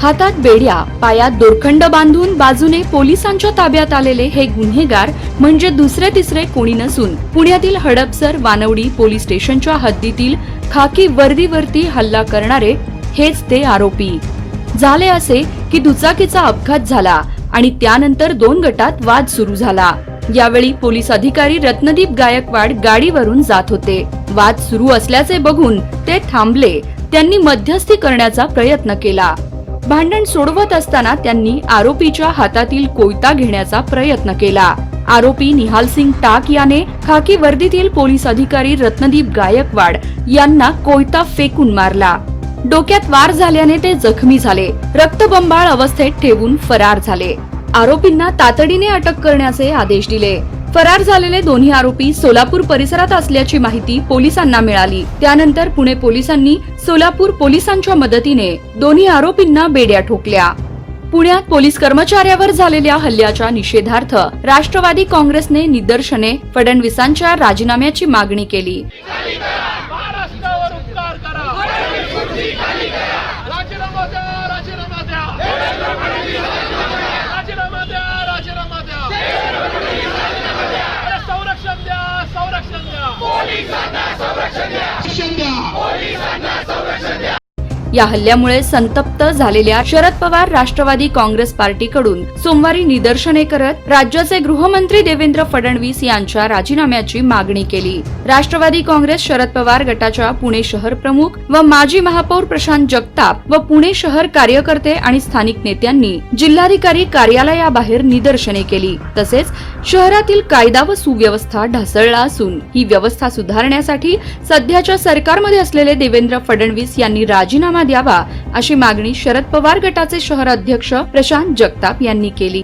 हातात बेड्या पायात दोरखंड बांधून बाजूने पोलिसांच्या ताब्यात आलेले हे गुन्हेगार म्हणजे दुसरे तिसरे कोणी नसून पुण्यातील हडपसर वानवडी पोलीस स्टेशनच्या हद्दीतील खाकी वर्दीवरती हल्ला करणारे हेच ते आरोपी. झाले असे की दुचाकीचा अपघात झाला आणि त्यानंतर दोन गटात वाद सुरू झाला. यावेळी पोलीस अधिकारी रत्नदीप गायकवाड गाडीवरून जात होते. वाद सुरू असल्याचे बघून ते थांबले. त्यांनी मध्यस्थी करण्याचा प्रयत्न केला. भांडण सोडवत असताना त्यांनी आरोपीच्या हातातील कोयता घेण्याचा प्रयत्न केला. आरोपी निहाल सिंग टाक याने खाकी वर्दीतील पोलीस अधिकारी रत्नदीप गायकवाड यांना कोयता फेकून मारला. डोक्यात वार झाल्याने ते जखमी झाले. रक्तबंबाळ अवस्थेत ठेवून फरार झाले. आरोपींना तातडीने अटक करण्याचे आदेश दिले. फरार झालेले दोन्ही आरोपी सोलापूर परिसरात असल्याची माहिती पोलिसांना मिळाली. त्यानंतर पुणे पोलिसांनी सोलापूर पोलिसांच्या मदतीने दोन्ही आरोपींना बेड्या ठोकल्या. पुण्यात पोलीस कर्मचाऱ्यावर झालेल्या हल्ल्याच्या निषेधार्थ राष्ट्रवादी काँग्रेसने निदर्शने फडणवीसांच्या राजीनाम्याची मागणी केली. या हल्ल्यामुळे संतप्त झालेल्या शरद पवार राष्ट्रवादी काँग्रेस पार्टीकडून सोमवारी निदर्शने करत राज्याचे गृहमंत्री देवेंद्र फडणवीस यांच्या राजीनाम्याची मागणी केली. राष्ट्रवादी काँग्रेस शरद पवार गटाच्या पुणे शहर प्रमुख व माजी महापौर प्रशांत जगताप व पुणे शहर कार्यकर्ते आणि स्थानिक नेत्यांनी जिल्हाधिकारी कार्यालयाबाहेर निदर्शने केली. तसेच शहरातील कायदा व सुव्यवस्था ढासळला असून ही व्यवस्था सुधारण्यासाठी सध्याच्या सरकारमध्ये असलेले देवेंद्र फडणवीस यांनी राजीनामा द्यावा अशी मागणी शरद पवार गटाचे शहराध्यक्ष प्रशांत जगताप यांनी केली.